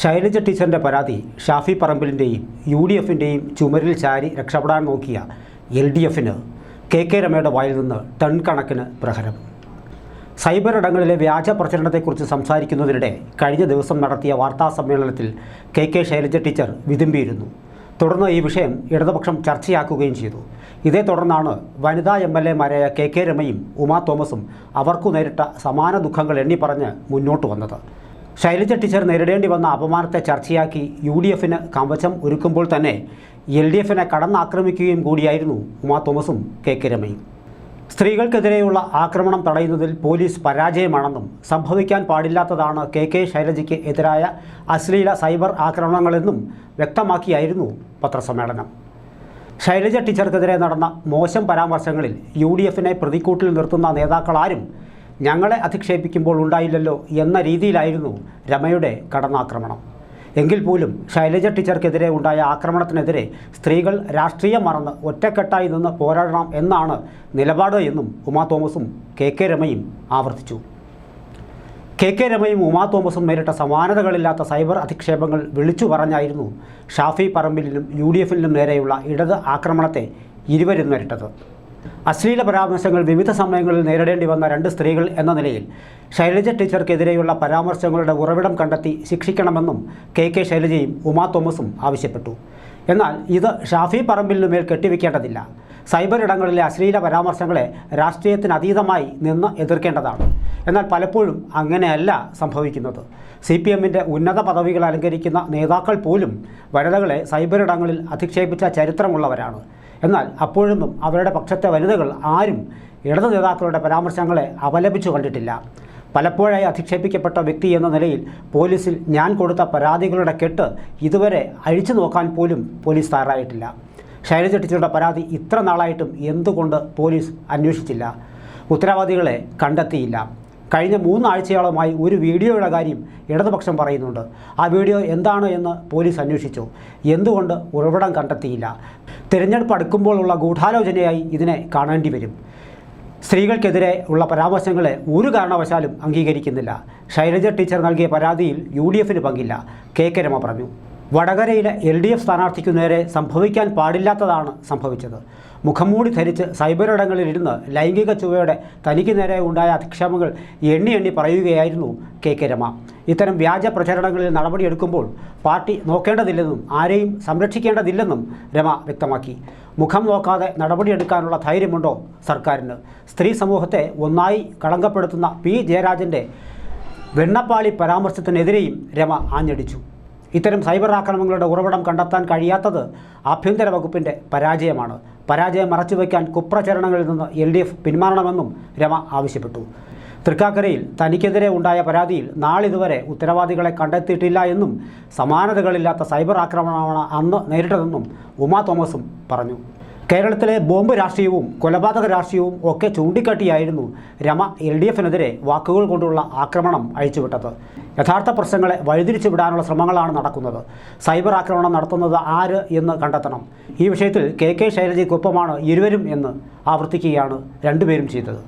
ശൈലജ ടീച്ചറിന്റെ പരാതി ഷാഫി പറമ്പിലിന്റെയും യു ഡി എഫിന്റെയും ചുമരിൽ ചാരി രക്ഷപ്പെടാൻ നോക്കിയ എൽ ഡി എഫിന് കെ കെ രമയുടെ വായിൽ നിന്ന് ടൺ കണക്കിന് പ്രഹരം. സൈബർ ഇടങ്ങളിലെ വ്യാജ പ്രചരണത്തെക്കുറിച്ച് സംസാരിക്കുന്നതിനിടെ കഴിഞ്ഞ ദിവസം നടത്തിയ വാർത്താ സമ്മേളനത്തിൽ കെ കെ ശൈലജ ടീച്ചർ വിതുമ്പിയിരുന്നു. തുടർന്ന് ഈ വിഷയം ഇടതുപക്ഷം ചർച്ചയാക്കുകയും ചെയ്തു. ഇതേ തുടർന്നാണ് വനിതാ എം എൽ എമാരായ കെ കെ രമയും ഉമാ തോമസും അവർക്കു നേരിട്ട സമാന ദുഃഖങ്ങൾ എണ്ണിപ്പറഞ്ഞ് മുന്നോട്ട് വന്നത്. ശൈലജ ടീച്ചർ നേരിടേണ്ടി വന്ന അപമാനത്തെ ചർച്ചയാക്കി യു ഡി എഫിന് കവചം ഒരുക്കുമ്പോൾ തന്നെ എൽ ഡി എഫിനെ കടന്നാക്രമിക്കുകയും കൂടിയായിരുന്നു ഉമാ തോമസും കെ കെ രമയും. സ്ത്രീകൾക്കെതിരെയുള്ള ആക്രമണം തടയുന്നതിൽ പോലീസ് പരാജയമാണെന്നും സംഭവിക്കാൻ പാടില്ലാത്തതാണ് കെ കെ ശൈലജയ്ക്ക് എതിരായ അശ്ലീല സൈബർ ആക്രമണങ്ങളെന്നും വ്യക്തമാക്കിയായിരുന്നു പത്രസമ്മേളനം. ശൈലജ ടീച്ചർക്കെതിരെ നടന്ന മോശം പരാമർശങ്ങളിൽ യു ഡി എഫിനെ പ്രതിക്കൂട്ടിൽ നിർത്തുന്ന നേതാക്കളാരും ഞങ്ങളെ അധിക്ഷേപിക്കുമ്പോൾ ഉണ്ടായില്ലല്ലോ എന്ന രീതിയിലായിരുന്നു രമയുടെ കടന്നാക്രമണം. എങ്കിൽ പോലും ശൈലജ ടീച്ചർക്കെതിരെ ഉണ്ടായ ആക്രമണത്തിനെതിരെ സ്ത്രീകൾ രാഷ്ട്രീയം മറന്ന് ഒറ്റക്കെട്ടായി നിന്ന് പോരാടണം എന്നാണ് നിലപാട് എന്നും ഉമാ തോമസും കെ കെ രമയും ആവർത്തിച്ചു. കെ കെ രമയും ഉമാ തോമസും നേരിട്ട സമാനതകളില്ലാത്ത സൈബർ അധിക്ഷേപങ്ങൾ വിളിച്ചു പറഞ്ഞായിരുന്നു ഷാഫി പറമ്പിലിനും യു ഡി എഫിനും നേരെയുള്ള ഇടത് ആക്രമണത്തെ ഇരുവരും നേരിട്ടത്. അശ്ലീല പരാമർശങ്ങൾ വിവിധ സമയങ്ങളിൽ നേരിടേണ്ടി വന്ന രണ്ട് സ്ത്രീകൾ എന്ന നിലയിൽ ശൈലജ ടീച്ചർക്കെതിരെയുള്ള പരാമർശങ്ങളുടെ ഉറവിടം കണ്ടെത്തി ശിക്ഷിക്കണമെന്നും കെ കെ ശൈലജയും ഉമാ തോമസും ആവശ്യപ്പെട്ടു. എന്നാൽ ഇത് ഷാഫി പറമ്പിലിനു മേൽ കെട്ടിവെക്കേണ്ടതില്ല. സൈബർ ഇടങ്ങളിലെ അശ്ലീല പരാമർശങ്ങളെ രാഷ്ട്രീയത്തിന് അതീതമായി നിന്ന് എതിർക്കേണ്ടതാണ്. എന്നാൽ പലപ്പോഴും അങ്ങനെയല്ല സംഭവിക്കുന്നത്. സി പി എമ്മിന്റെ ഉന്നത പദവികൾ അലങ്കരിക്കുന്ന നേതാക്കൾ പോലും വനിതകളെ സൈബർ ഇടങ്ങളിൽ അധിക്ഷേപിച്ച ചരിത്രമുള്ളവരാണ്. എന്നാൽ അപ്പോഴൊന്നും അവരുടെ പക്ഷത്തെ വനിതകൾ ആരും ഇടതു നേതാക്കളുടെ പരാമർശങ്ങളെ അപലപിച്ചു കണ്ടിട്ടില്ല. പലപ്പോഴായി അധിക്ഷേപിക്കപ്പെട്ട വ്യക്തി എന്ന നിലയിൽ പോലീസിൽ ഞാൻ കൊടുത്ത പരാതികളുടെ കെട്ട് ഇതുവരെ അഴിച്ചു നോക്കാൻ പോലും പോലീസ് തയ്യാറായിട്ടില്ല. ശൈലജ ടീച്ചറുടെ പരാതി ഇത്ര നാളായിട്ടും എന്തുകൊണ്ട് പോലീസ് അന്വേഷിച്ചില്ല? ഉത്തരവാദികളെ കണ്ടെത്തിയില്ല. കഴിഞ്ഞ മൂന്നാഴ്ചയോളമായി ഒരു വീഡിയോയുടെ കാര്യം ഇടതുപക്ഷം പറയുന്നുണ്ട്. ആ വീഡിയോ എന്താണ് എന്ന് പോലീസ് അന്വേഷിച്ചു. എന്തുകൊണ്ട് ഉറവിടം കണ്ടെത്തിയില്ല? തിരഞ്ഞെടുപ്പ് അടുക്കുമ്പോഴുള്ള ഗൂഢാലോചനയായി ഇതിനെ കാണേണ്ടി വരും. സ്ത്രീകൾക്കെതിരെ ഉള്ള പരാമർശങ്ങളെ ഒരു കാരണവശാലും അംഗീകരിക്കുന്നില്ല. ശൈലജ ടീച്ചർ നൽകിയ പരാതിയിൽ യു ഡി എഫിന് പങ്കില്ല. കെ. കെ. രമ പറഞ്ഞു. വടകരയിലെ എൽ ഡി എഫ് സ്ഥാനാർത്ഥിക്കു നേരെ സംഭവിക്കാൻ പാടില്ലാത്തതാണ് സംഭവിച്ചത്. മുഖംമൂടി ധരിച്ച് സൈബറിടങ്ങളിലിരുന്ന് ലൈംഗിക ചുവയോടെ തനിക്ക് നേരെ ഉണ്ടായ അധിക്ഷേപങ്ങൾ എണ്ണി എണ്ണി പറയുകയായിരുന്നു കെ കെ രമ. ഇത്തരം വ്യാജ പ്രചരണങ്ങളിൽ നടപടിയെടുക്കുമ്പോൾ പാർട്ടി നോക്കേണ്ടതില്ലെന്നും ആരെയും സംരക്ഷിക്കേണ്ടതില്ലെന്നും രമ വ്യക്തമാക്കി. മുഖം നോക്കാതെ നടപടിയെടുക്കാനുള്ള ധൈര്യമുണ്ടോ സർക്കാരിന്? സ്ത്രീ സമൂഹത്തെ ഒന്നായി കളങ്കപ്പെടുത്തുന്ന പി ജയരാജന്റെ വെണ്ണപ്പാളി പരാമർശത്തിനെതിരെയും രമ ആഞ്ഞടിച്ചു. ഇത്തരം സൈബർ ആക്രമണങ്ങളുടെ ഉറവിടം കണ്ടെത്താൻ കഴിയാത്തത് ആഭ്യന്തര വകുപ്പിന്റെ പരാജയമാണ്. പരാജയം മറച്ചുവെക്കാൻ കുപ്രചരണങ്ങളിൽ നിന്ന് എൽ ഡി എഫ് പിന്മാറണമെന്നും രമ ആവശ്യപ്പെട്ടു. തൃക്കാക്കരയിൽ തനിക്കെതിരെ ഉണ്ടായ പരാതിയിൽ നാളിതുവരെ ഉത്തരവാദികളെ കണ്ടെത്തിയിട്ടില്ല എന്നും സമാനതകളില്ലാത്ത സൈബർ ആക്രമണമാണ് അന്ന് നേരിട്ടതെന്നും ഉമാ തോമസും പറഞ്ഞു. കേരളത്തിലെ ബോംബ് രാഷ്ട്രീയവും കൊലപാതക രാഷ്ട്രീയവും ഒക്കെ ചൂണ്ടിക്കാട്ടിയായിരുന്നു രമ എൽ ഡി എഫിനെതിരെ വാക്കുകൾ കൊണ്ടുള്ള ആക്രമണം അഴിച്ചുവിട്ടത്. യഥാർത്ഥ പ്രശ്നങ്ങളെ വഴിതിരിച്ചു വിടാനുള്ള ശ്രമങ്ങളാണ് നടക്കുന്നത്. സൈബർ ആക്രമണം നടത്തുന്നത് ആര് എന്ന് കണ്ടെത്തണം. ഈ വിഷയത്തിൽ കെ കെ ശൈലജയ്ക്കൊപ്പമാണ് ഇരുവരും എന്ന് ആവർത്തിക്കുകയാണ് രണ്ടുപേരും ചെയ്തത്.